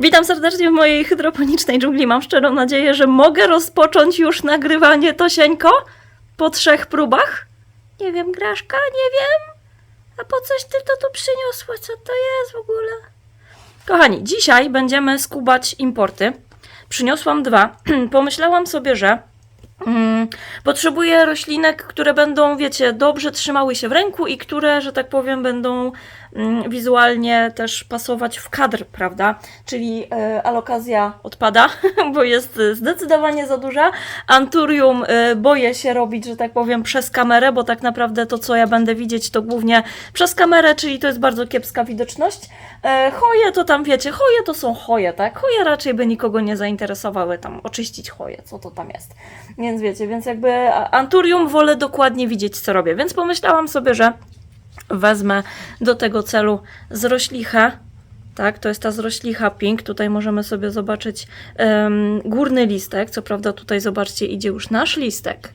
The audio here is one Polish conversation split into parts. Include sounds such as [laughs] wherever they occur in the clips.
Witam serdecznie w mojej hydroponicznej dżungli. Mam szczerą nadzieję, że mogę rozpocząć już nagrywanie Tosieńko po trzech próbach. Nie wiem, Graszka, nie wiem. A po coś ty to tu przyniosła? Co to jest w ogóle? Kochani, dzisiaj będziemy skubać importy. Przyniosłam dwa. [clears throat] Pomyślałam sobie, że mm, potrzebuję roślinek, które będą, wiecie, dobrze trzymały się w ręku i które, że tak powiem, będą wizualnie też pasować w kadr, prawda? Czyli e, alokazja odpada, [laughs] bo jest e, zdecydowanie za duża. Anturium e, boję się robić, że tak powiem, przez kamerę, bo tak naprawdę to, co ja będę widzieć, to głównie przez kamerę, czyli to jest bardzo kiepska widoczność. Choje to tam, wiecie, choje to są choje, tak? Choje raczej by nikogo nie zainteresowały tam oczyścić choje, co to tam jest. Więc wiecie, więc jakby Anturium wolę dokładnie widzieć, co robię. Więc pomyślałam sobie, że wezmę do tego celu zroślichę. Tak, to jest ta zroślicha pink. Tutaj możemy sobie zobaczyć em, górny listek. Co prawda, tutaj zobaczcie, idzie już nasz listek.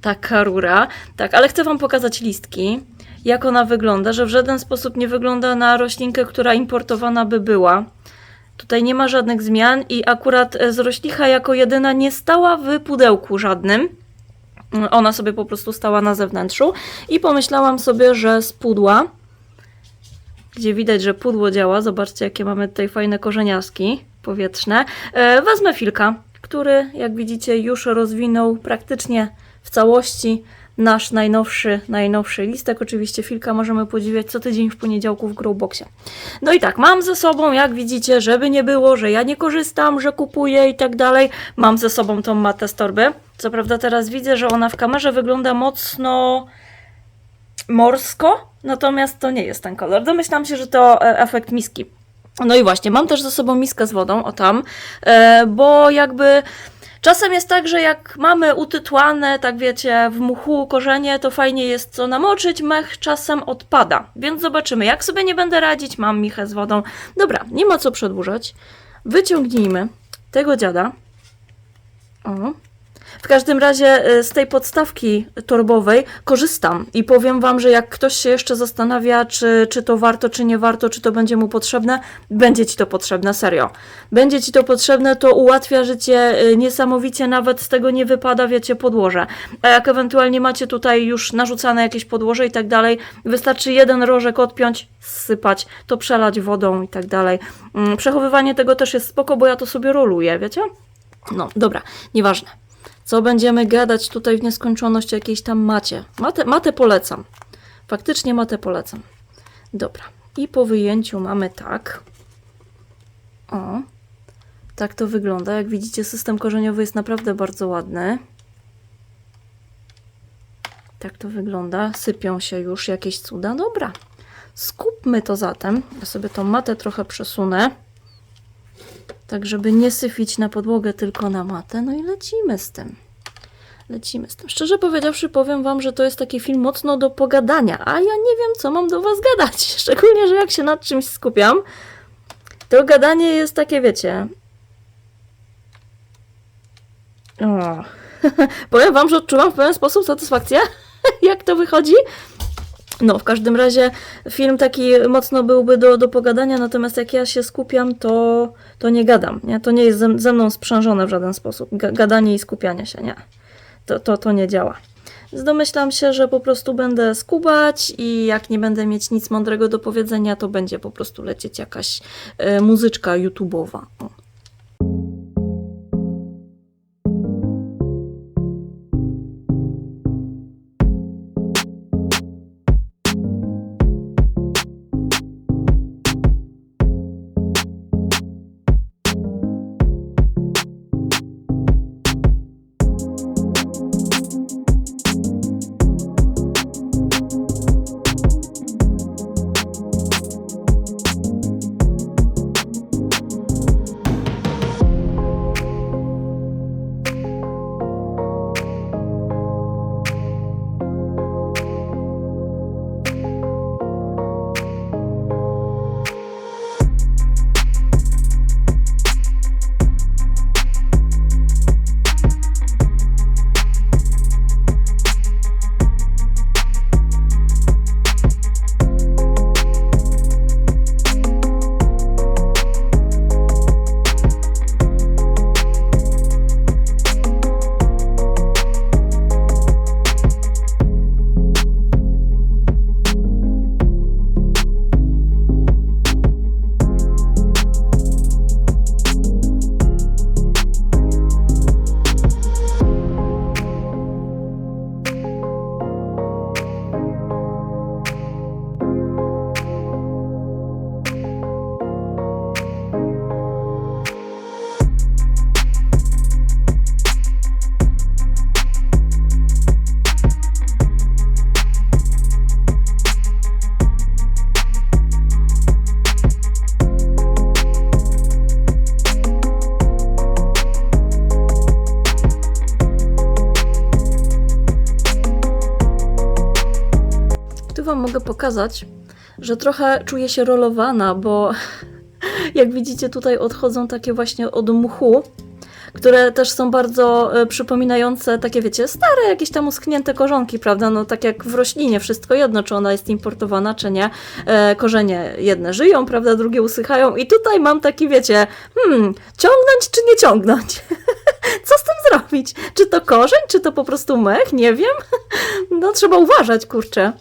Taka rura. Tak, ale chcę Wam pokazać listki. Jak ona wygląda, że w żaden sposób nie wygląda na roślinkę, która importowana by była. Tutaj nie ma żadnych zmian i akurat e, zroślicha jako jedyna nie stała w pudełku żadnym. Ona sobie po prostu stała na zewnętrzu i pomyślałam sobie, że z pudła, gdzie widać, że pudło działa, zobaczcie jakie mamy tutaj fajne korzeniaski powietrzne, e, wezmę filka, który jak widzicie już rozwinął praktycznie w całości nasz najnowszy, najnowszy listek. Oczywiście filka możemy podziwiać co tydzień w poniedziałku w Growboxie. No i tak, mam ze sobą, jak widzicie, żeby nie było, że ja nie korzystam, że kupuję i tak dalej, mam ze sobą tą matę z torby. Co prawda teraz widzę, że ona w kamerze wygląda mocno morsko, natomiast to nie jest ten kolor. Domyślam się, że to e, efekt miski. No i właśnie, mam też ze sobą miskę z wodą, o tam, e, bo jakby czasem jest tak, że jak mamy utytłane, tak wiecie, w muchu korzenie, to fajnie jest co namoczyć, mech czasem odpada. Więc zobaczymy, jak sobie nie będę radzić, mam michę z wodą. Dobra, nie ma co przedłużać. Wyciągnijmy tego dziada. O. W każdym razie y, z tej podstawki torbowej korzystam i powiem Wam, że jak ktoś się jeszcze zastanawia, czy, czy to warto, czy nie warto, czy to będzie mu potrzebne, będzie Ci to potrzebne, serio. Będzie Ci to potrzebne, to ułatwia życie y, niesamowicie, nawet z tego nie wypada, wiecie, podłoże. A jak ewentualnie macie tutaj już narzucane jakieś podłoże i tak dalej, wystarczy jeden rożek odpiąć, sypać, to przelać wodą i tak dalej. Mm, Przechowywanie tego też jest spoko, bo ja to sobie roluję, wiecie? No, dobra, nieważne. Co będziemy gadać tutaj w nieskończoność jakiejś tam macie? Matę, matę polecam. Faktycznie matę polecam. Dobra. I po wyjęciu mamy tak. O. Tak to wygląda. Jak widzicie, system korzeniowy jest naprawdę bardzo ładny. Tak to wygląda. Sypią się już jakieś cuda. Dobra. Skupmy to zatem. Ja sobie tą matę trochę przesunę. Tak, żeby nie syfić na podłogę, tylko na matę. No i lecimy z tym. Lecimy z tym. Szczerze powiedziawszy, powiem Wam, że to jest taki film mocno do pogadania, a ja nie wiem, co mam do Was gadać. [laughs] Szczególnie, że jak się nad czymś skupiam, to gadanie jest takie, wiecie. O. [laughs] powiem Wam, że odczuwam w pewien sposób satysfakcję, [laughs] jak to wychodzi. No, w każdym razie film taki mocno byłby do, do pogadania, natomiast jak ja się skupiam, to, to nie gadam. Nie? To nie jest ze, ze mną sprzężone w żaden sposób. Ga, gadanie i skupianie się, nie. To, to, to nie działa. Więc domyślam się, że po prostu będę skubać i jak nie będę mieć nic mądrego do powiedzenia, to będzie po prostu lecieć jakaś e, muzyczka YouTube'owa. Pokazać, że trochę czuję się rolowana, bo [laughs] jak widzicie tutaj odchodzą takie właśnie od mchu, które też są bardzo e, przypominające takie, wiecie, stare jakieś tam uschnięte korzonki, prawda? No tak jak w roślinie, wszystko jedno, czy ona jest importowana, czy nie. E, korzenie jedne żyją, prawda, drugie usychają i tutaj mam taki, wiecie, hmm, ciągnąć czy nie ciągnąć? [laughs] Co z tym zrobić? Czy to korzeń, czy to po prostu mech? Nie wiem. [laughs] No trzeba uważać, kurczę.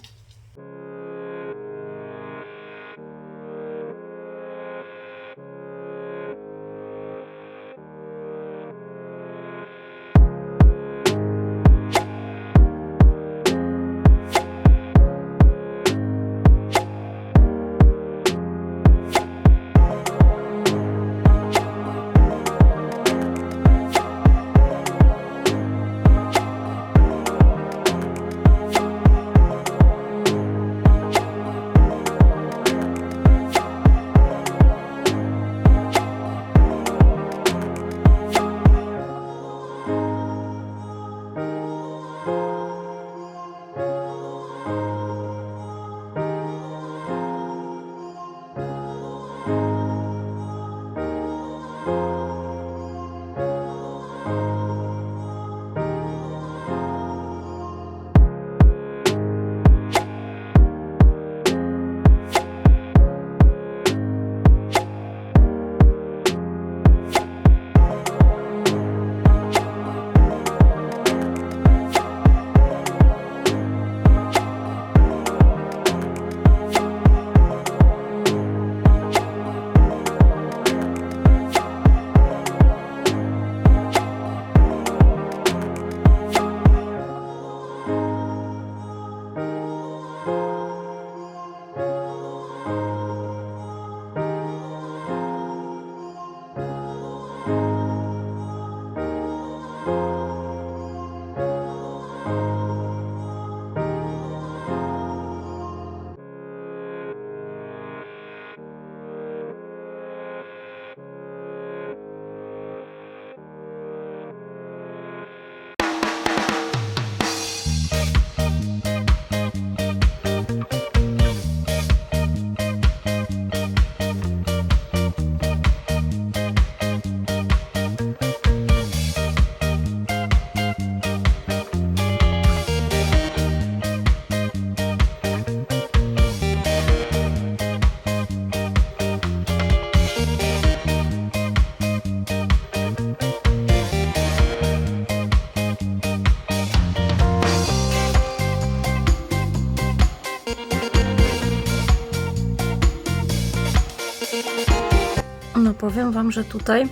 Powiem wam, że tutaj,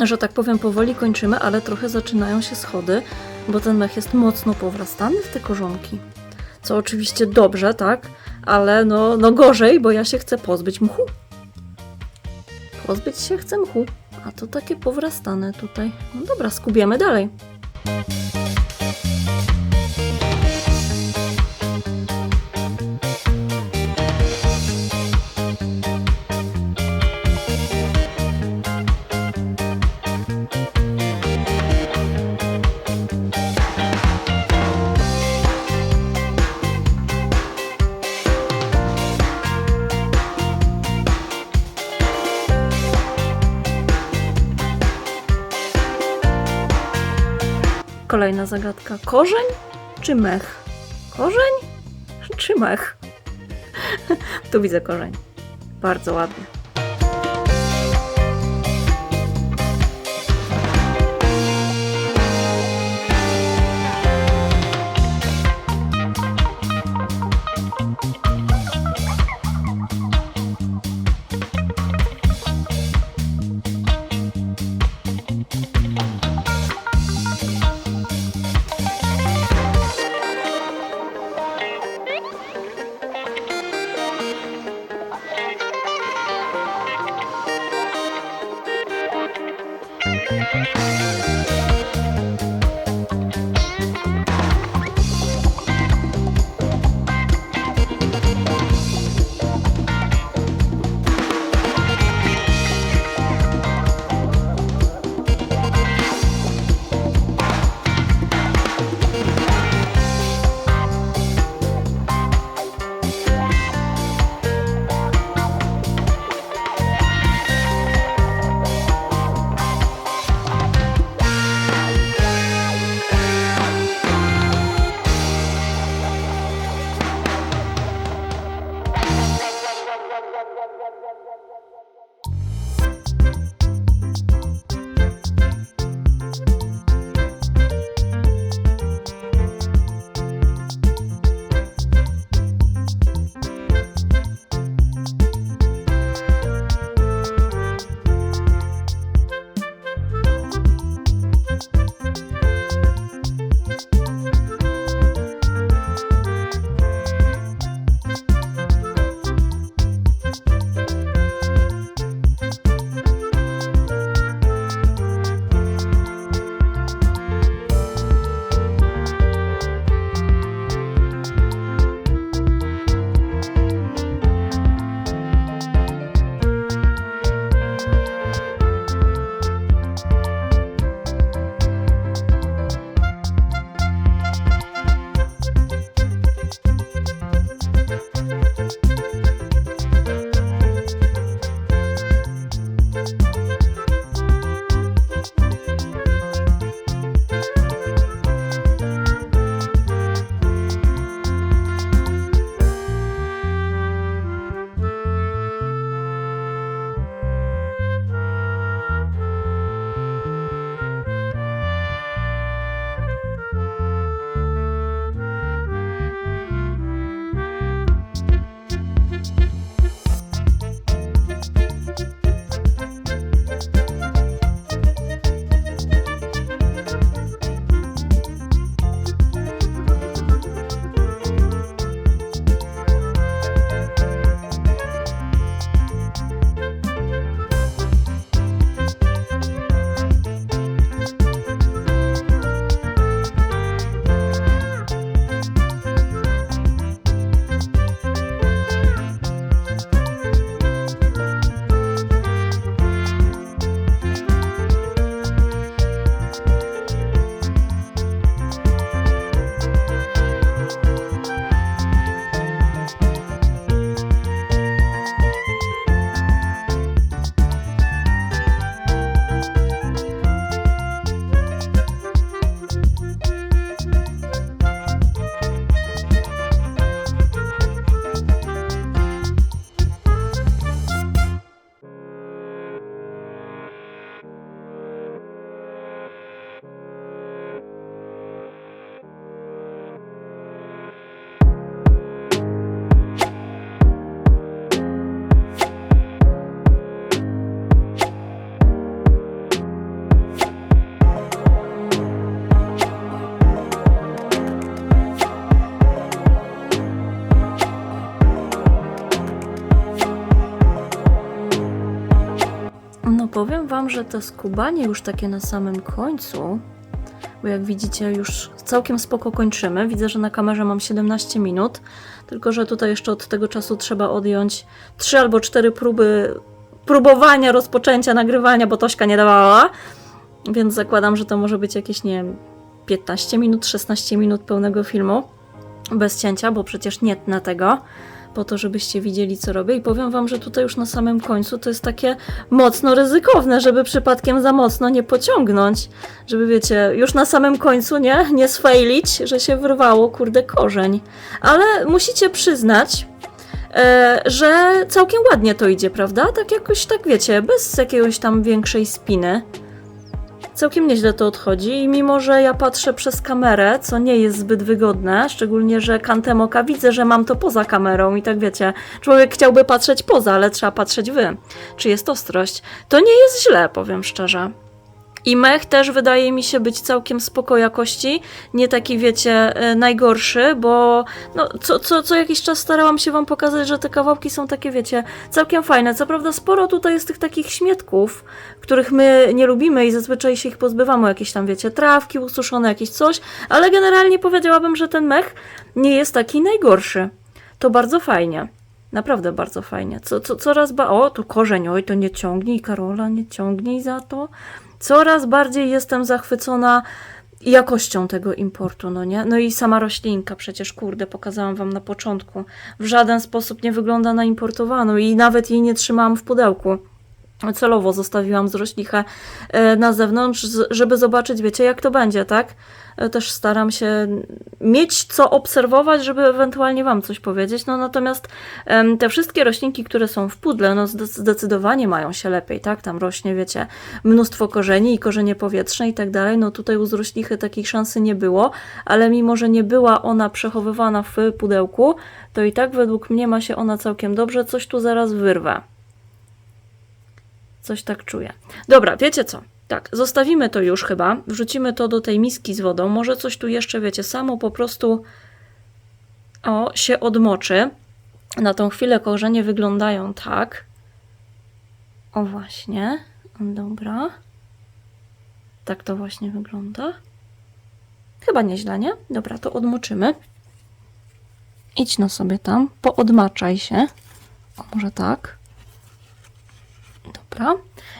że tak powiem, powoli kończymy, ale trochę zaczynają się schody, bo ten mech jest mocno powrastany w te korzonki. Co oczywiście dobrze, tak? Ale no, no gorzej, bo ja się chcę pozbyć mchu. Pozbyć się chcę mchu. A to takie powrastane tutaj. No dobra, skubiemy dalej. Kolejna zagadka. Korzeń czy mech? Korzeń czy mech? [laughs] tu widzę korzeń. Bardzo ładny. Powiem wam, że to skubanie już takie na samym końcu, bo jak widzicie już całkiem spoko kończymy. Widzę, że na kamerze mam 17 minut, tylko że tutaj jeszcze od tego czasu trzeba odjąć 3 albo 4 próby próbowania, rozpoczęcia nagrywania, bo Tośka nie dawała, więc zakładam, że to może być jakieś, nie wiem, 15 minut, 16 minut pełnego filmu bez cięcia, bo przecież nie tnę tego po to, żebyście widzieli, co robię. I powiem wam, że tutaj już na samym końcu to jest takie mocno ryzykowne, żeby przypadkiem za mocno nie pociągnąć. Żeby, wiecie, już na samym końcu nie, nie sfailić, że się wyrwało, kurde, korzeń. Ale musicie przyznać, e, że całkiem ładnie to idzie, prawda? Tak jakoś, tak wiecie, bez jakiegoś tam większej spiny. Całkiem nieźle to odchodzi i mimo, że ja patrzę przez kamerę, co nie jest zbyt wygodne, szczególnie, że kantem oka widzę, że mam to poza kamerą i tak wiecie, człowiek chciałby patrzeć poza, ale trzeba patrzeć wy. Czy jest ostrość? To nie jest źle, powiem szczerze. I mech też wydaje mi się być całkiem spoko jakości, nie taki wiecie, e, najgorszy, bo no, co, co, co jakiś czas starałam się wam pokazać, że te kawałki są takie wiecie, całkiem fajne. Co prawda sporo tutaj jest tych takich śmietków, których my nie lubimy i zazwyczaj się ich pozbywamy, jakieś tam wiecie, trawki ususzone, jakieś coś, ale generalnie powiedziałabym, że ten mech nie jest taki najgorszy. To bardzo fajnie. Naprawdę bardzo fajnie. Co, co, coraz ba... O, tu korzeń, oj, to nie ciągnij, Karola, nie ciągnij za to. Coraz bardziej jestem zachwycona jakością tego importu, no nie? No i sama roślinka, przecież kurde, pokazałam wam na początku. W żaden sposób nie wygląda na importowaną i nawet jej nie trzymałam w pudełku. Celowo zostawiłam z roślichę e, na zewnątrz, żeby zobaczyć, wiecie, jak to będzie, tak? E, Też staram się mieć co obserwować, żeby ewentualnie Wam coś powiedzieć. No natomiast te wszystkie roślinki, które są w pudle, no zde- zdecydowanie mają się lepiej, tak? Tam rośnie, wiecie, mnóstwo korzeni i korzenie powietrzne i tak dalej. No tutaj u zroślichy takiej szansy nie było, ale mimo, że nie była ona przechowywana w pudełku, to i tak według mnie ma się ona całkiem dobrze. Coś tu zaraz wyrwę. Coś tak czuję. Dobra, wiecie co? Tak, zostawimy to już chyba. Wrzucimy to do tej miski z wodą. Może coś tu jeszcze, wiecie, samo po prostu o, się odmoczy. Na tą chwilę korzenie wyglądają tak. O właśnie. Dobra. Tak to właśnie wygląda. Chyba nieźle, nie? Dobra, to odmoczymy. Idź no sobie tam, poodmaczaj się. O, może tak. Dobra.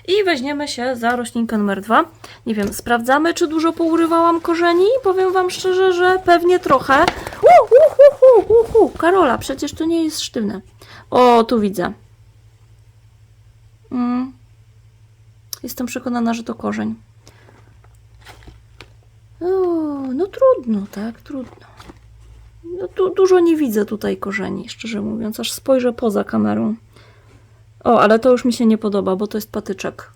I weźmiemy się za roślinkę numer dwa. Nie wiem, sprawdzamy, czy dużo pourywałam korzeni. Powiem wam szczerze, że pewnie trochę. Uh, uh, uh, uh, uh. Karola, przecież to nie jest sztywne. O, tu widzę. Mm. Jestem przekonana, że to korzeń. No trudno, tak, trudno. No, tu, dużo nie widzę tutaj korzeni, szczerze mówiąc, aż spojrzę poza kamerą. O, ale to już mi się nie podoba, bo to jest patyczek.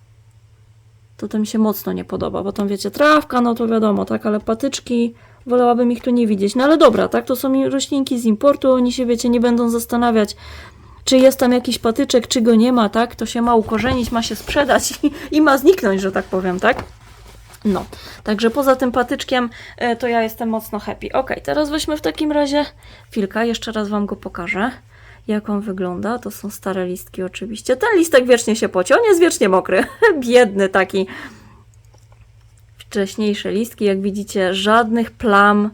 To to mi się mocno nie podoba, bo tam wiecie, trawka, no to wiadomo, tak, ale patyczki, wolałabym ich tu nie widzieć. No ale dobra, tak, to są roślinki z importu, oni się, wiecie, nie będą zastanawiać, czy jest tam jakiś patyczek, czy go nie ma, tak, to się ma ukorzenić, ma się sprzedać i, i ma zniknąć, że tak powiem, tak. No, także poza tym patyczkiem e, to ja jestem mocno happy. Ok, teraz weźmy w takim razie filka, jeszcze raz Wam go pokażę jak on wygląda. To są stare listki oczywiście. Ten listek wiecznie się poci, on jest wiecznie mokry. [laughs] Biedny taki. Wcześniejsze listki, jak widzicie, żadnych plam,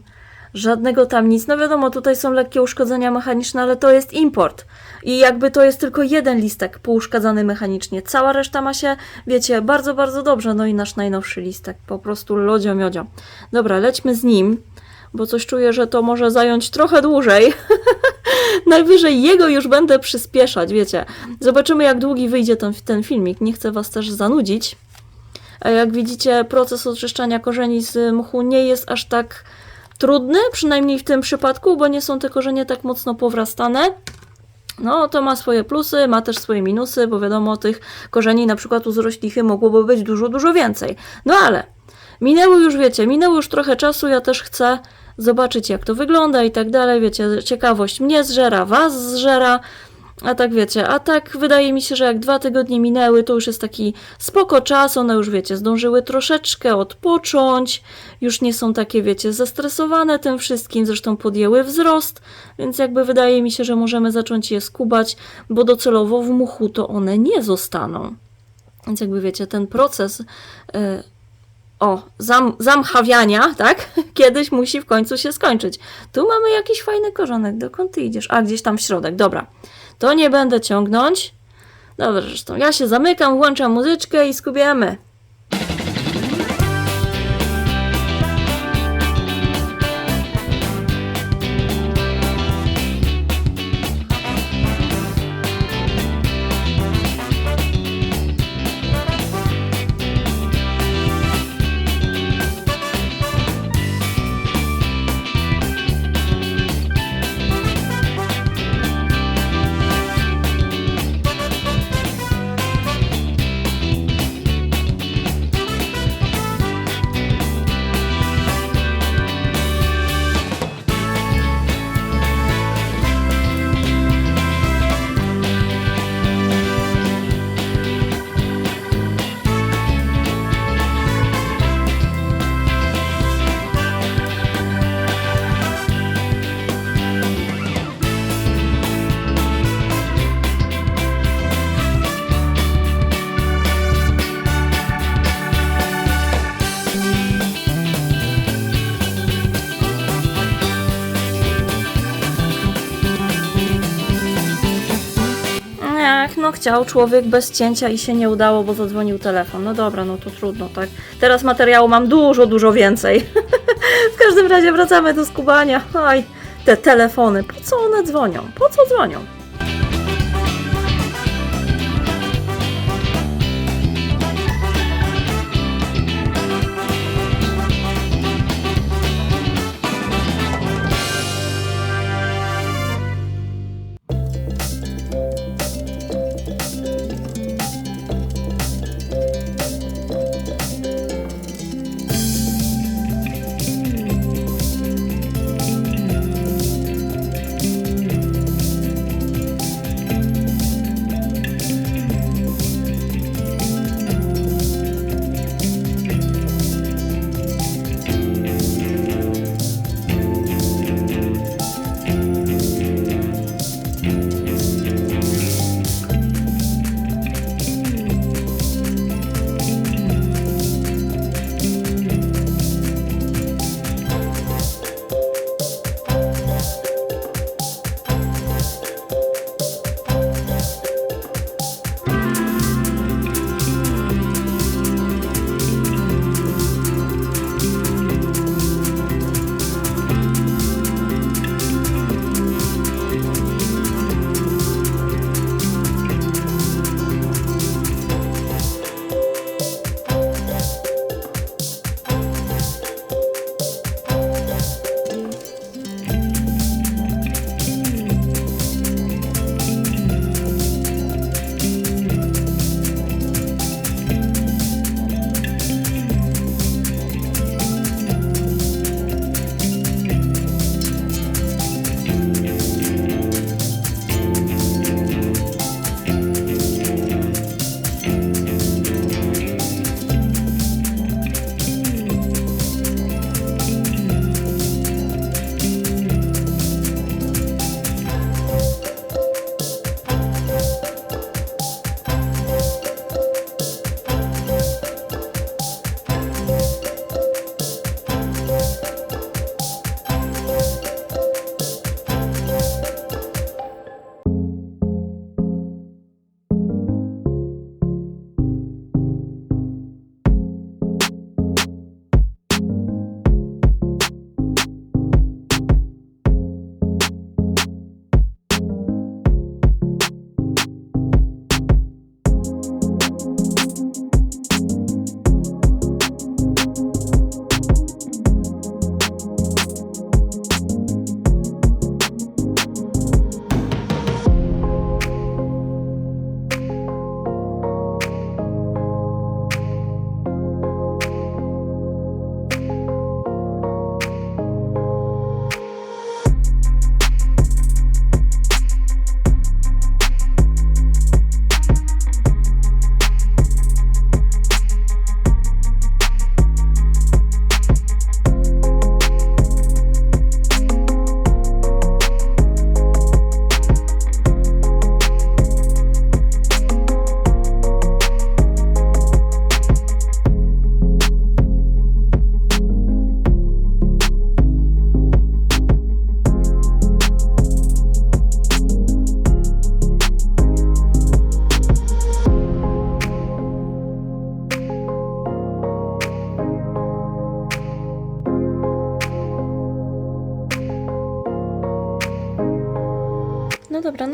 żadnego tam nic. No wiadomo, tutaj są lekkie uszkodzenia mechaniczne, ale to jest import. I jakby to jest tylko jeden listek pouszkadzany mechanicznie. Cała reszta ma się, wiecie, bardzo, bardzo dobrze. No i nasz najnowszy listek, po prostu lodzio miodzio. Dobra, lećmy z nim, bo coś czuję, że to może zająć trochę dłużej. [laughs] Najwyżej jego już będę przyspieszać, wiecie. Zobaczymy, jak długi wyjdzie ten, ten filmik. Nie chcę Was też zanudzić. Jak widzicie, proces oczyszczania korzeni z mchu nie jest aż tak trudny, przynajmniej w tym przypadku, bo nie są te korzenie tak mocno powrastane. No, to ma swoje plusy, ma też swoje minusy, bo wiadomo, tych korzeni na przykład u zroślichy mogłoby być dużo, dużo więcej. No ale minęły już, wiecie, minęło już trochę czasu, ja też chcę zobaczyć jak to wygląda i tak dalej, wiecie, ciekawość mnie zżera, was zżera, a tak wiecie, a tak wydaje mi się, że jak dwa tygodnie minęły, to już jest taki spoko czas, one już wiecie, zdążyły troszeczkę odpocząć, już nie są takie wiecie, zestresowane tym wszystkim, zresztą podjęły wzrost, więc jakby wydaje mi się, że możemy zacząć je skubać, bo docelowo w muchu to one nie zostaną. Więc jakby wiecie, ten proces y, o, zam, zamchawiania, tak? [laughs] Kiedyś musi w końcu się skończyć. Tu mamy jakiś fajny korzonek. Dokąd ty idziesz? A, gdzieś tam w środek. Dobra. To nie będę ciągnąć. Dobra, zresztą ja się zamykam, włączam muzyczkę i skubiemy. Chciał człowiek bez cięcia i się nie udało, bo zadzwonił telefon. No dobra, no to trudno, tak? Teraz materiału mam dużo, dużo więcej. [laughs] w każdym razie wracamy do skubania. Oj, te telefony, po co one dzwonią? Po co dzwonią?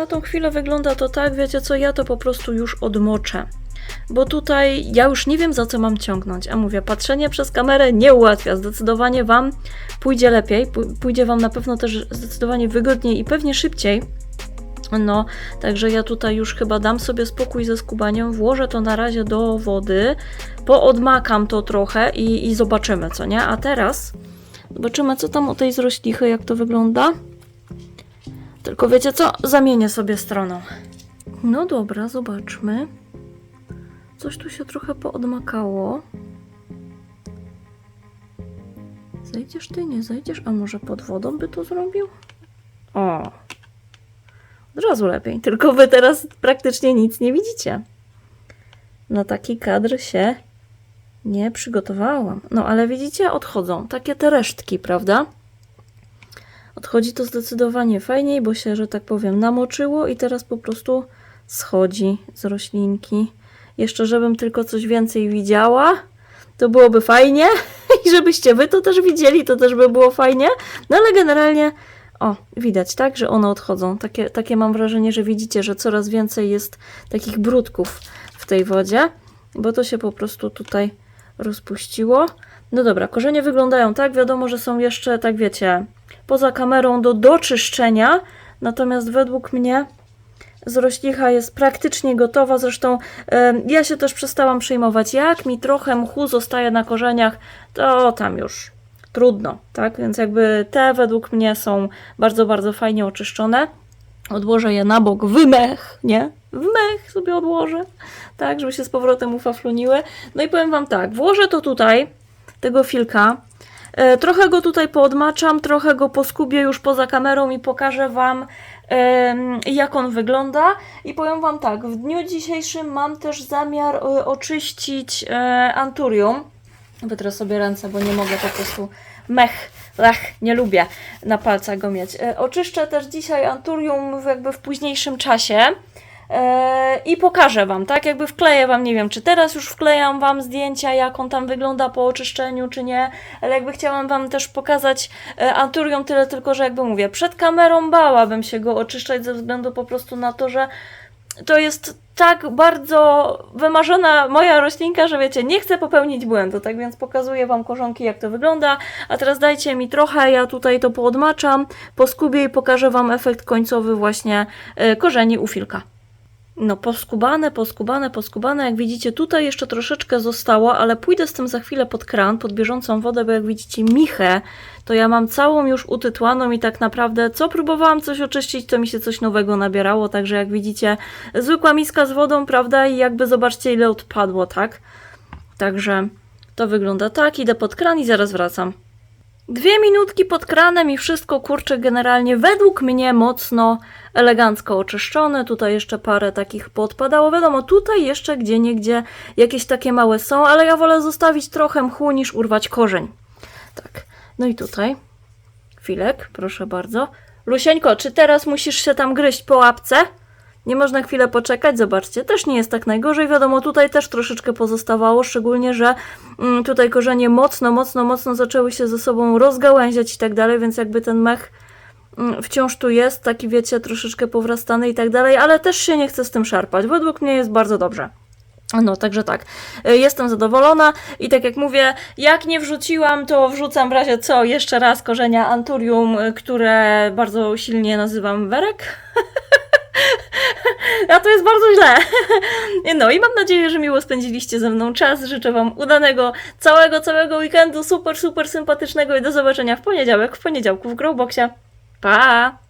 Na tą chwilę wygląda to tak, wiecie co, ja to po prostu już odmoczę. Bo tutaj ja już nie wiem za co mam ciągnąć. A mówię, patrzenie przez kamerę nie ułatwia. Zdecydowanie Wam pójdzie lepiej. Pó- Pójdzie Wam na pewno też zdecydowanie wygodniej i pewnie szybciej. No, także ja tutaj już chyba dam sobie spokój ze skubaniem, włożę to na razie do wody, poodmakam to trochę i, i zobaczymy, co nie? A teraz zobaczymy, co tam u tej zroślichy, jak to wygląda. Tylko wiecie co? Zamienię sobie stroną. No dobra, zobaczmy. Coś tu się trochę poodmakało. Zejdziesz ty, nie zejdziesz? A może pod wodą by to zrobił? O, od razu lepiej. Tylko wy teraz praktycznie nic nie widzicie. Na taki kadr się nie przygotowałam. No ale widzicie, odchodzą. Takie te resztki, prawda? Odchodzi to zdecydowanie fajniej, bo się, że tak powiem, namoczyło i teraz po prostu schodzi z roślinki. Jeszcze, żebym tylko coś więcej widziała, to byłoby fajnie. [laughs] I żebyście wy to też widzieli, to też by było fajnie. No ale generalnie o, widać, tak, że one odchodzą. Takie, takie mam wrażenie, że widzicie, że coraz więcej jest takich brudków w tej wodzie, bo to się po prostu tutaj rozpuściło. No dobra, korzenie wyglądają tak, wiadomo, że są jeszcze, tak wiecie, poza kamerą do doczyszczenia, natomiast według mnie zroślicha jest praktycznie gotowa. Zresztą ja się też przestałam przejmować. Jak mi trochę mchu zostaje na korzeniach, to tam już trudno, tak? Więc jakby te według mnie są bardzo, bardzo fajnie oczyszczone. Odłożę je na bok w mech, nie? W mech sobie odłożę, tak, żeby się z powrotem ufafluniły. No i powiem Wam tak, włożę to tutaj, tego filka, trochę go tutaj poodmaczam, trochę go poskubię już poza kamerą i pokażę Wam, jak on wygląda. I powiem Wam tak, w dniu dzisiejszym mam też zamiar e, oczyścić e, anturium. Wytrę sobie ręce, bo nie mogę po prostu mech, lech, nie lubię na palcach go mieć. E, oczyszczę też dzisiaj anturium jakby w późniejszym czasie. E, I pokażę Wam, tak? Jakby wkleję Wam, nie wiem, czy teraz już wklejam Wam zdjęcia, jak on tam wygląda po oczyszczeniu, czy nie, ale jakby chciałam Wam też pokazać e, Anturium, tyle tylko, że jakby mówię, przed kamerą bałabym się go oczyszczać ze względu po prostu na to, że to jest tak bardzo wymarzona moja roślinka, że wiecie, nie chcę popełnić błędu, tak więc pokazuję Wam korzonki, jak to wygląda, a teraz dajcie mi trochę, ja tutaj to poodmaczam, poskubię i pokażę Wam efekt końcowy właśnie e, korzeni u filka. No, poskubane, poskubane, poskubane. Jak widzicie, tutaj jeszcze troszeczkę zostało, ale pójdę z tym za chwilę pod kran, pod bieżącą wodę, bo jak widzicie michę, to ja mam całą już utytłaną i tak naprawdę co próbowałam coś oczyścić, to mi się coś nowego nabierało, także jak widzicie, zwykła miska z wodą, prawda, i jakby zobaczcie ile odpadło, tak? Także to wygląda tak, idę pod kran i zaraz wracam. Dwie minutki pod kranem i wszystko kurczę generalnie według mnie mocno elegancko oczyszczone. Tutaj jeszcze parę takich podpadało. Wiadomo, tutaj jeszcze gdzie niegdzie jakieś takie małe są, ale ja wolę zostawić trochę mchu niż urwać korzeń. Tak. No i tutaj. Chwilek, proszę bardzo. Lusieńko, czy teraz musisz się tam gryźć po łapce? Nie można chwilę poczekać, zobaczcie, też nie jest tak najgorzej. Wiadomo, tutaj też troszeczkę pozostawało, szczególnie, że mm, tutaj korzenie mocno, mocno, mocno zaczęły się ze sobą rozgałęziać i tak dalej, więc jakby ten mech mm, wciąż tu jest, taki wiecie, troszeczkę powrastany i tak dalej, ale też się nie chcę z tym szarpać. Według mnie jest bardzo dobrze. No, także tak. Y, Jestem zadowolona i tak jak mówię, jak nie wrzuciłam, to wrzucam w razie co jeszcze raz korzenia anturium, y, które bardzo silnie nazywam werek. [laughs] [laughs] A to jest bardzo źle. [laughs] No i mam nadzieję, że miło spędziliście ze mną czas. Życzę Wam udanego całego, całego weekendu, super, super sympatycznego i do zobaczenia w poniedziałek, w poniedziałku w Growboxie. Pa!